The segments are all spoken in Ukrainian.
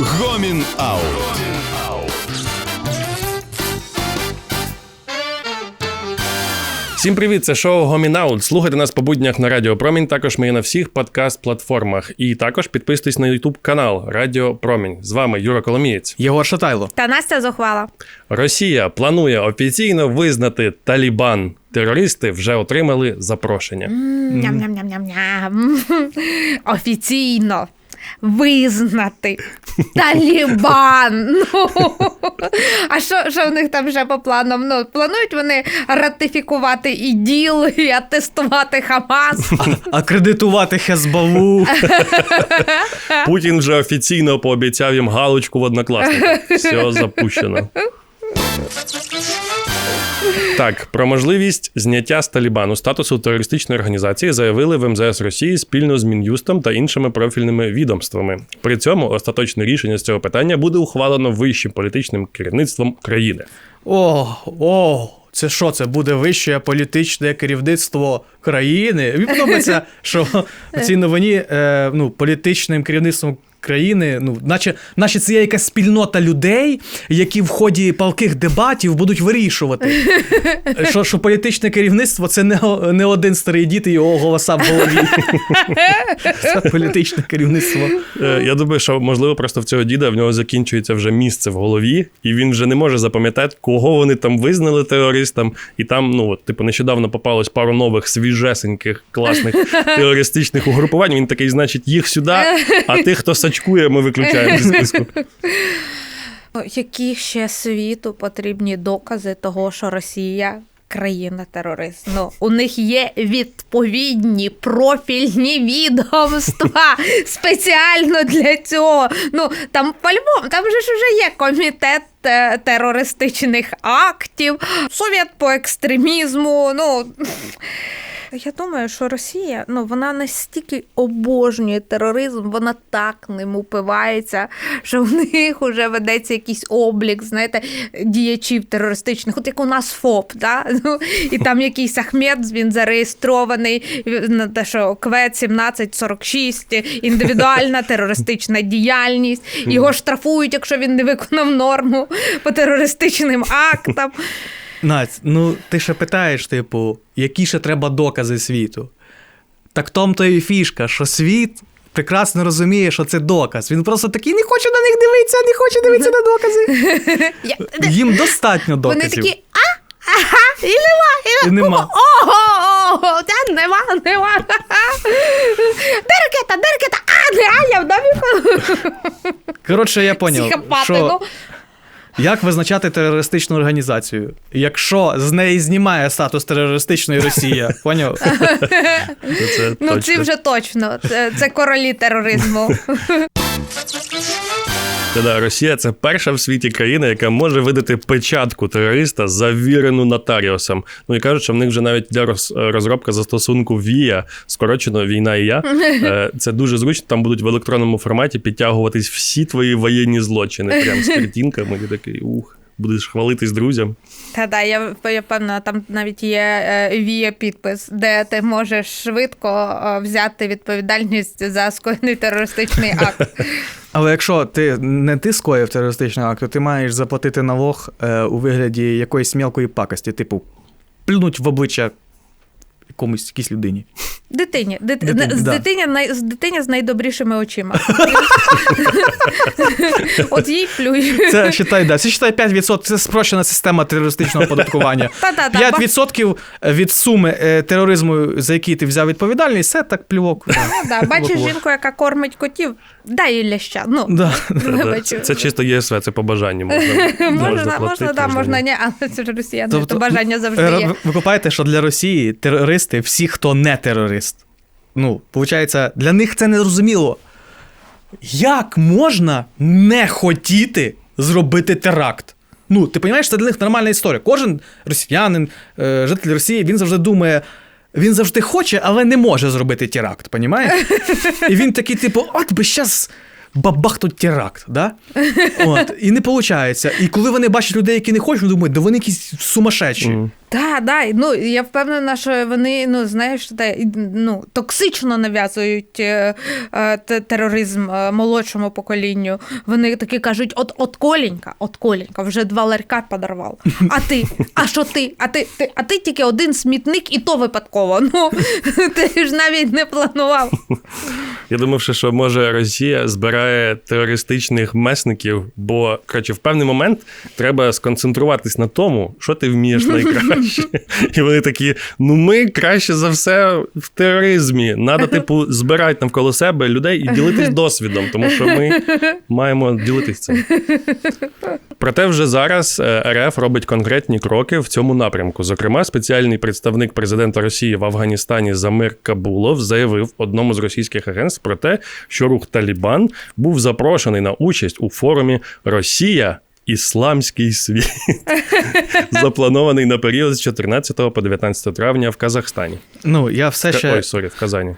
Гомін Аут. Всім привіт, це шоу Гомінаут. Слухайте нас по буднях на Радіо Промінь. Також ми є на всіх подкаст-платформах. І також підписуйтесь на YouTube канал Радіо Промінь. З вами Юра Коломієць. Єгор Шатайло. Та Настя зухвала. Росія планує офіційно визнати Талібан. Терористи вже отримали запрошення. Ням-ням-ням-ням-ням. Офіційно визнати Талібан. Ну, а що, що в них там вже по планам? Ну, планують вони ратифікувати іділ і атестувати Хамас. Акредитувати Хезбалу. Путін вже офіційно пообіцяв їм галочку в однокласниках. Все запущено. Так, про можливість зняття з Талібану статусу терористичної організації заявили в МЗС Росії спільно з Мін'юстом та іншими профільними відомствами. При цьому остаточне рішення з цього питання буде ухвалено вищим політичним керівництвом країни. О, о, це що? Це буде вище політичне керівництво країни. Мені подобається, що в цій новині е, ну, політичним керівництвом країни, ну, наче, наче це є якась спільнота людей, які в ході палких дебатів будуть вирішувати. Що, що політичне керівництво це не, не один старий дід і його голоса в голові. Це політичне керівництво. Е, Я думаю, що можливо просто в цього діда в нього закінчується вже місце в голові, і він вже не може запам'ятати, кого вони там визнали терористом. І там, ну от, типу, нещодавно попалось пару нових свіжесеньких класних терористичних угрупувань. Він такий, значить, їх сюди, а тих, хто сачкує, ми виключаємо зі списку. Ну, Які ще світу потрібні докази того, що Росія країна-терорист? Ну, у них є відповідні профільні відомства спеціально для цього. Ну, там по-любому, там же ж вже є комітет е, терористичних актів, совєт по екстремізму. Ну. Я думаю, що Росія ну вона настільки обожнює тероризм, вона так ним упивається, що в них вже ведеться якийсь облік, знаєте, діячів терористичних, от як у нас ФОП, да? ну, і там якийсь Ахмед, він зареєстрований на те, що КВ 1746, індивідуальна терористична діяльність. Його штрафують, якщо він не виконав норму по терористичним актам. Надь, ну ти ще питаєш, типу, які ще треба докази світу? Так в тому то і фішка, що світ прекрасно розуміє, що це доказ. Він просто такий не хоче на них дивитися, не хоче дивитися на докази. Їм достатньо доказів. Вони такі, а? Ага, і нема, і І нема. Ого, ого, та нема, нема. Де ракета, де ракета? А, не, а, я в домі. Коротше, я поняв, що ну. Як визначати терористичну організацію, якщо з неї знімає статус терористичної Росія, поняв? Це Ну, це вже точно. Це, це королі тероризму. Та-да, Росія це перша в світі країна, яка може видати печатку терориста, завірену нотаріусом. Ну і кажуть, що в них вже навіть для розробка застосунку ВІА, скорочено війна і я. е, Це дуже зручно. Там будуть в електронному форматі підтягуватись всі твої воєнні злочини. Прям з картинками. І такий ух. Будеш хвалитись друзям. Та да, я, я певна, там навіть є е, вія підпис, де ти можеш швидко е, взяти відповідальність за скоєний терористичний акт. Але якщо ти не ти скоїв терористичний акт, то ти маєш заплатити налог е, у вигляді якоїсь мілкої пакості, типу, плюнуть в обличчя якомусь якійсь людині. Дитині. Дит... Дитині, з, да. дитині най... з дитині з найдобрішими очима. От їй плюй. Це считай, да. Це считай 5%. Це спрощена система терористичного оподаткування. Та-та-та. 5% від суми е, тероризму, за який ти взяв відповідальність, це так плювок. Да. Ну. Бачиш жінку, яка кормить котів, дай їй ляща. Ну, Да. Це, це чисто ЄСВ, це по бажанню. Можна, Можна, платити, можна, да, можна, ні, але це ж росіяни, Тобто, то бажання завжди Е, є. Ви, ви купаєте, що для Росії терористи всі, хто не терорист. Ну, виходить, для них це не зрозуміло. Як можна не хотіти зробити теракт? Ну, ти розумієш, це для них нормальна історія. Кожен росіянин, е, житель Росії, він завжди думає. Він завжди хоче, але не може зробити теракт, понімаєш? І він такий, типу, от би щас бабахнуть теракт, да? От, і не виходить. І коли вони бачать людей, які не хочуть, вони думають, да вони якісь сумасшедші. Мгм. Так, да, ну я впевнена, що вони ну знаєш, те, ну токсично нав'язують е, е, тероризм е, молодшому поколінню. Вони такі кажуть: от от Коленька, от Коленька, вже два ларька подарував. А ти? А що ти? А ти, ти а ти тільки один смітник, і то випадково. Ну ти ж навіть не планував. Я думав, що, може Росія збирає терористичних месників, бо коротше, в певний момент треба сконцентруватись на тому, що ти вмієш найкраще. І вони такі: ну ми краще за все в тероризмі. Надо, типу, збирати навколо себе людей і ділитись досвідом, тому що ми маємо ділитись цим. Проте вже зараз е, РФ робить конкретні кроки в цьому напрямку. Зокрема, спеціальний представник президента Росії в Афганістані Замир Кабулов заявив одному з російських агентств про те, що рух Талібан був запрошений на участь у форумі Росія. Ісламський світ запланований на період з 14 по 19 травня в Казахстані. Ну, я все ще Ой, сорі, в Казані.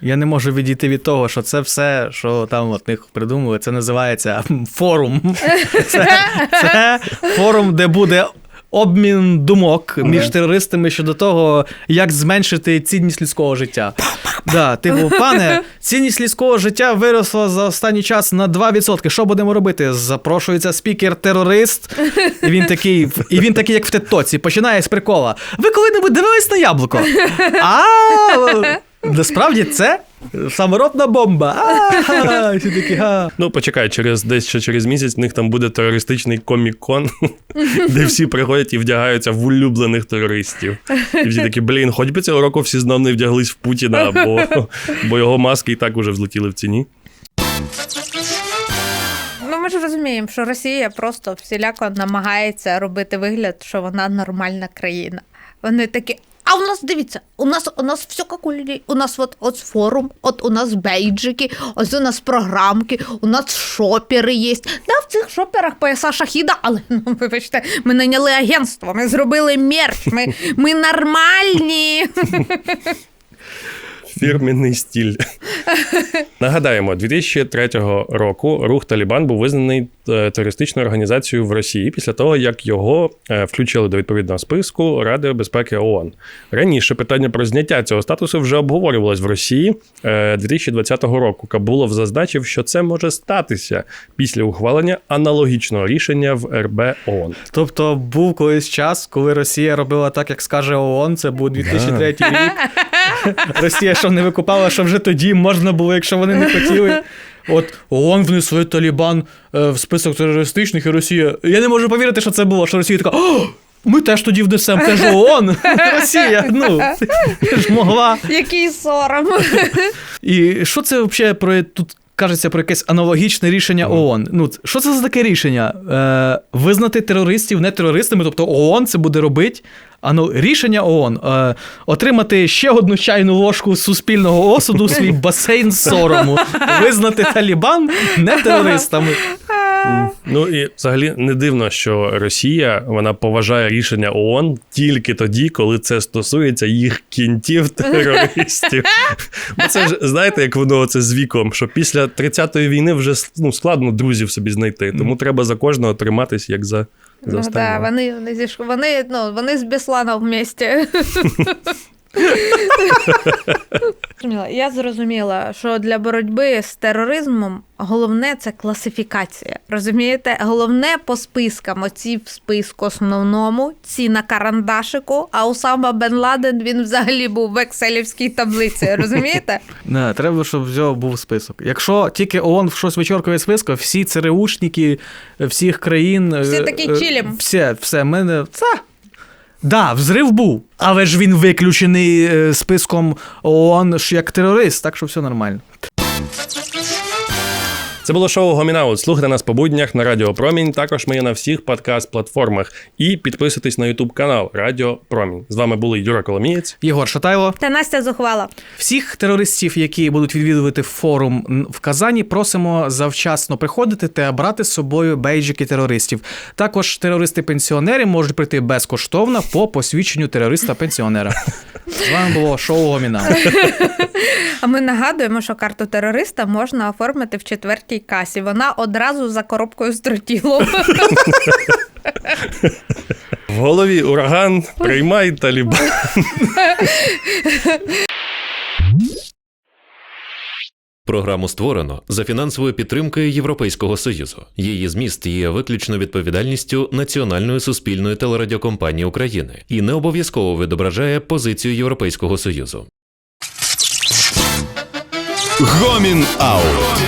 я не можу відійти від того, що це все, що там от них придумали, це називається форум. Це, це форум, де буде. Обмін думок між терористами щодо того, як зменшити цінність людського життя. Да, типу, пане, цінність людського життя виросла за останній час на 2%. Що будемо робити? Запрошується спікер-терорист, і він такий, і він такий, як в Теттоці, починає з прикола. Ви коли-небудь дивились на яблуко? А насправді це саморобна бомба. А, всі такі, «Га». Ну, почекай, через десь ще через місяць в них там буде терористичний комік-кон, де всі приходять і вдягаються в улюблених терористів. І всі такі, блін, хоч би цього року всі знов не вдяглись в Путіна, бо, бо його маски і так уже взлетіли в ціні. Ну, ми ж розуміємо, що Росія просто всіляко намагається робити вигляд, що вона нормальна країна. Вони такі. А у нас дивіться, у нас у нас все як у людей. У нас от, от форум, от у нас бейджики, ось у нас програмки, у нас шопери є. Да, в цих шоперах пояса шахіда, але ну вибачте, ми найняли агентство, ми зробили мерч, ми, ми нормальні. Фірменний стіль. Нагадаємо, 2003 року рух Талібан був визнаний е, терористичною організацією в Росії після того, як його е, включили до відповідного списку Ради безпеки ООН. Раніше питання про зняття цього статусу вже обговорювалось в Росії е, 2020 року. Кабулов зазначив, що це може статися після ухвалення аналогічного рішення в РБ ООН. Тобто був колись час, коли Росія робила так, як скаже ООН, це був 2003 рік. Росія що не викупала, що вже тоді можна було, якщо вони не хотіли. От ООН внесли Талібан е, в список терористичних, і Росія. Я не можу повірити, що це було, що Росія така. О! Ми теж тоді внесемо, теж ООН. Росія, ну, ти ж могла. Який сором. І що це взагалі про тут кажеться про якесь аналогічне рішення ООН? Ну, що це за таке рішення? Е, визнати терористів не терористами, тобто ООН це буде робити. А ну, рішення ООН е, отримати ще одну чайну ложку суспільного осуду свій басейн сорому, визнати Талібан не терористами. Ну і взагалі не дивно, що Росія вона поважає рішення ООН тільки тоді, коли це стосується їх кінтів терористів. Бо це ж знаєте, як воно це з віком, що після 30-ї війни вже ну, складно друзів собі знайти. Тому треба за кожного триматись як за, за Ну, да, вони, вони, зіш... вони, ну, вони з Бесланом в Зрозуміла. Я зрозуміла, що для боротьби з тероризмом головне це класифікація. Розумієте? Головне по спискам. Оці в списку основному, ці на карандашику, а Усама Бен Ладен він взагалі був в екселівській таблиці. Розумієте? Не, треба, щоб взяв був список. Якщо тільки ООН в щось вичоркує списку, всі ЦРУшники всіх країн. Всі е, такі е, чилім. Все, все, мене. Це. Да, взрив був, але ж він виключений е, списком ООН як терорист, так що все нормально. Це було шоу Гомінаут. Слухайте нас по буднях на Радіо Промінь. Також ми є на всіх подкаст-платформах. І підписуйтесь на Ютуб канал Радіо Промінь. З вами були Юра Коломієць. Єгор Шатайло. Та Настя зухвала. Всіх терористів, які будуть відвідувати форум в Казані, просимо завчасно приходити та брати з собою бейджики терористів. Також терористи-пенсіонери можуть прийти безкоштовно по посвідченню терориста-пенсіонера. З вами було шоу Гоміна. А ми нагадуємо, що карту терориста можна оформити в четвертій касі. Вона одразу за коробкою з тротілом. В голові ураган, приймай талібан. Програму створено за фінансовою підтримкою Європейського Союзу. Її зміст є виключно відповідальністю Національної суспільної телерадіокомпанії України і не обов'язково відображає позицію Європейського Союзу. Гомін Аут.